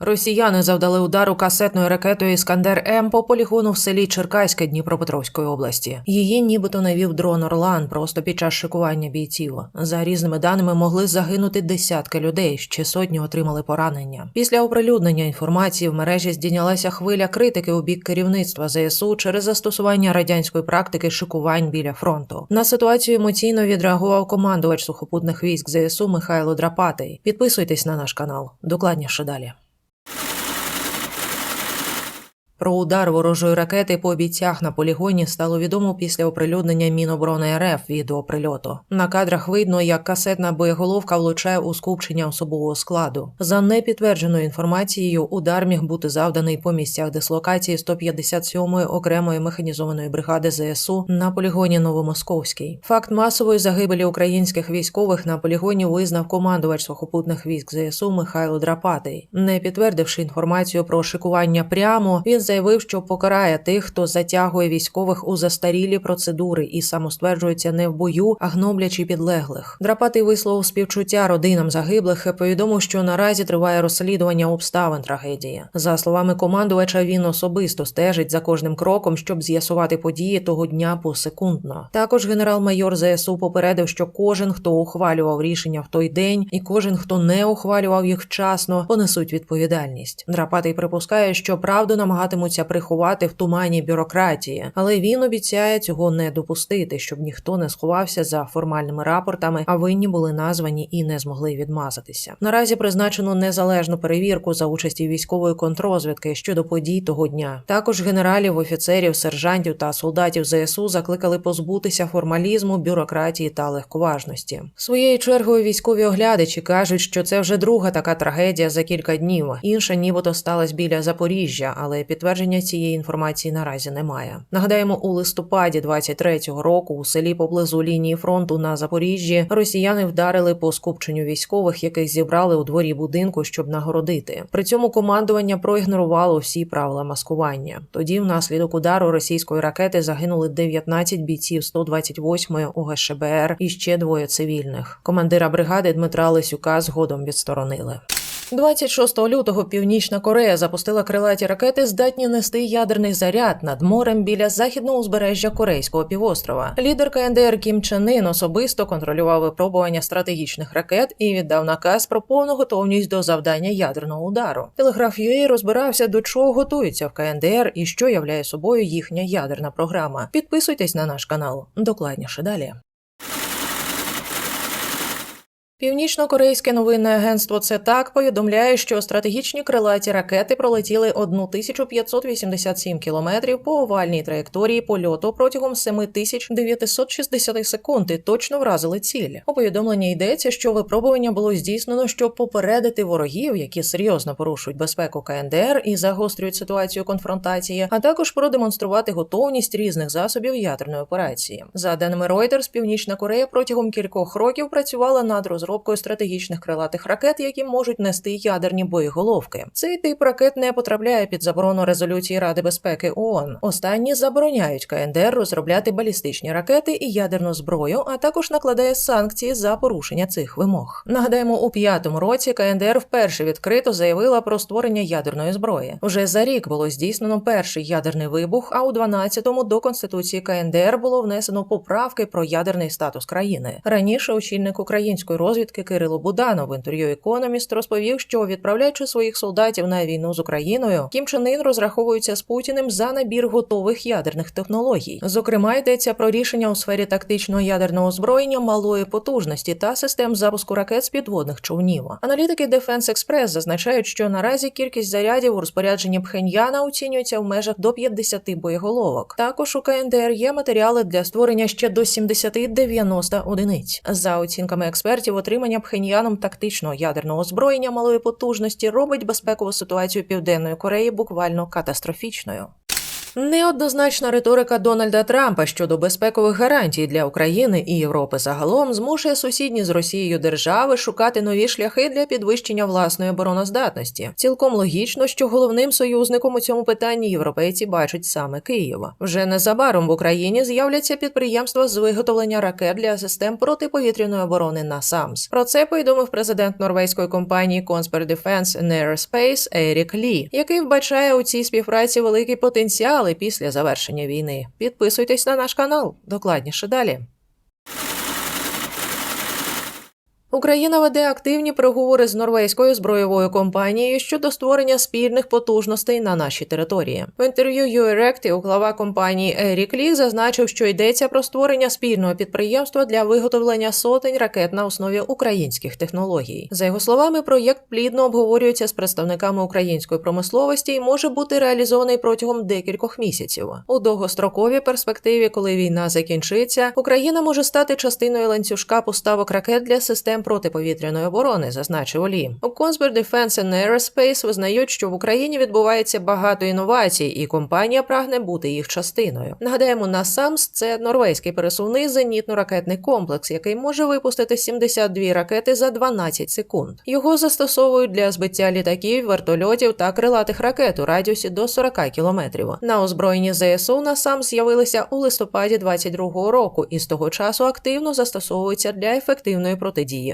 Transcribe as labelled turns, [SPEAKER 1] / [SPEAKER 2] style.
[SPEAKER 1] Росіяни завдали удару касетною ракетою Іскандер М по полігону в селі Черкаське Дніпропетровської області. Її нібито навів дрон Орлан просто під час шикування бійців. За різними даними могли загинути десятки людей, ще сотні отримали поранення. Після оприлюднення інформації в мережі здійнялася хвиля критики у бік керівництва ЗСУ через застосування радянської практики шикувань біля фронту. На ситуацію емоційно відреагував командувач сухопутних військ ЗСУ Михайло Драпатий. Підписуйтесь на наш канал. Докладніше далі. Про удар ворожої ракети по бійцях на полігоні стало відомо після оприлюднення Міноборони РФ відео прильоту. На кадрах видно, як касетна боєголовка влучає у скупчення особового складу. За непідтвердженою інформацією, удар міг бути завданий по місцях дислокації 157-ї окремої механізованої бригади ЗСУ на полігоні Новомосковський. Факт масової загибелі українських військових на полігоні визнав командувач сухопутних військ ЗСУ Михайло Драпатий. Не підтвердивши інформацію про шикування прямо, він заявив, що покарає тих, хто затягує військових у застарілі процедури і самостверджується не в бою, а гноблячи підлеглих. Драпатий висловив співчуття родинам загиблих і повідомив, що наразі триває розслідування обставин трагедії. За словами командувача, він особисто стежить за кожним кроком, щоб з'ясувати події того дня посекундно. Також генерал-майор ЗСУ попередив, що кожен, хто ухвалював рішення в той день, і кожен, хто не ухвалював їх вчасно, понесуть відповідальність. Драпатий припускає, що правду намагатимуться приховати в тумані бюрократії, але він обіцяє цього не допустити, щоб ніхто не сховався за формальними рапортами, а винні були названі і не змогли відмазатися. Наразі призначено незалежну перевірку за участі військової контрозвідки щодо подій того дня. Також генералів, офіцерів, сержантів та солдатів ЗСУ закликали позбутися формалізму, бюрократії та легковажності. Своєю чергою військові оглядачі кажуть, що це вже друга така трагедія за кілька днів. Інша нібито сталася біля Запоріжжя, але підтвердження цієї інформації наразі немає. Нагадаємо, у листопаді 23-го року у селі поблизу лінії фронту на Запоріжжі росіяни вдарили по скупченню військових, яких зібрали у дворі будинку, щоб нагородити. При цьому командування проігнорувало всі правила маскування. Тоді, внаслідок удару російської ракети, загинули 19 бійців 128-ї ОГШБР і ще двоє цивільних. Командира бригади Дмитра Лисюка згодом відсторонили. 26 лютого Північна Корея запустила крилаті ракети, здатні нести ядерний заряд над морем біля західного узбережжя Корейського півострова. Лідер КНДР Кім Чен Ын особисто контролював випробування стратегічних ракет і віддав наказ про повну готовність до завдання ядерного удару. Телеграф UA розбирався, до чого готується в КНДР і що являє собою їхня ядерна програма. Підписуйтесь на наш канал. Докладніше далі. Північно-корейське новинне агентство ЦЕТАК повідомляє, що стратегічні крилаті ракети пролетіли 1587 кілометрів по овальній траєкторії польоту протягом 7960 секунд і точно вразили ціль. У повідомленні йдеться, що випробування було здійснено, щоб попередити ворогів, які серйозно порушують безпеку КНДР і загострюють ситуацію конфронтації, а також продемонструвати готовність різних засобів ядерної операції. За даними Reuters, Північна Корея протягом кількох років працювала над розробкою стратегічних крилатих ракет, які можуть нести ядерні боєголовки. Цей тип ракет не потрапляє під заборону резолюції Ради безпеки ООН. Останні забороняють КНДР розробляти балістичні ракети і ядерну зброю, а також накладає санкції за порушення цих вимог. Нагадаємо, у п'ятому році КНДР вперше відкрито заявила про створення ядерної зброї. Уже за рік було здійснено перший ядерний вибух. А у 12-му до конституції КНДР було внесено поправки про ядерний статус країни. Раніше очільник української розвідки Кирило Буданов в інтерв'ю Економіст розповів, що відправляючи своїх солдатів на війну з Україною, Кім Чен Ын розраховується з Путіним за набір готових ядерних технологій. Зокрема, йдеться про рішення у сфері тактичного ядерного озброєння малої потужності та систем запуску ракет з підводних човнів. Аналітики Defense Express зазначають, що наразі кількість зарядів у розпорядженні Пхеньяна оцінюється в межах до 50 боєголовок. Також у КНДР є матеріали для створення ще до 70-90 одиниць. За оцінками експертів, отримання Пхеньяном тактичного ядерного озброєння малої потужності робить безпекову ситуацію Південної Кореї буквально катастрофічною. Неоднозначна риторика Дональда Трампа щодо безпекових гарантій для України і Європи загалом змушує сусідні з Росією держави шукати нові шляхи для підвищення власної обороноздатності. Цілком логічно, що головним союзником у цьому питанні європейці бачать саме Києва. Вже незабаром в Україні з'являться підприємства з виготовлення ракет для систем протиповітряної оборони НАСАМС. Про це повідомив президент норвезької компанії Conspir Defense Aerospace Ерік Лі, який вбачає у цій співпраці великий потенціал і після завершення війни. Підписуйтесь на наш канал. Докладніше далі. Україна веде активні переговори з норвезькою збройовою компанією щодо створення спільних потужностей на нашій території. В інтерв'ю UERECT глава компанії Ерік Лі зазначив, що йдеться про створення спільного підприємства для виготовлення сотень ракет на основі українських технологій. За його словами, проєкт плідно обговорюється з представниками української промисловості і може бути реалізований протягом декількох місяців. У довгостроковій перспективі, коли війна закінчиться, Україна може стати частиною ланцюжка поставок ракет для систем протиповітряної оборони, зазначив Лі. У Conspir Defense and Aerospace визнають, що в Україні відбувається багато інновацій, і компанія прагне бути їх частиною. Нагадаємо, NASAMS – це норвезький пересувний зенітно-ракетний комплекс, який може випустити 72 ракети за 12 секунд. Його застосовують для збиття літаків, вертольотів та крилатих ракет у радіусі до 40 кілометрів. На озброєнні ЗСУ NASAMS з'явилися у листопаді 22-го року і з того часу активно застосовуються для ефективної протидії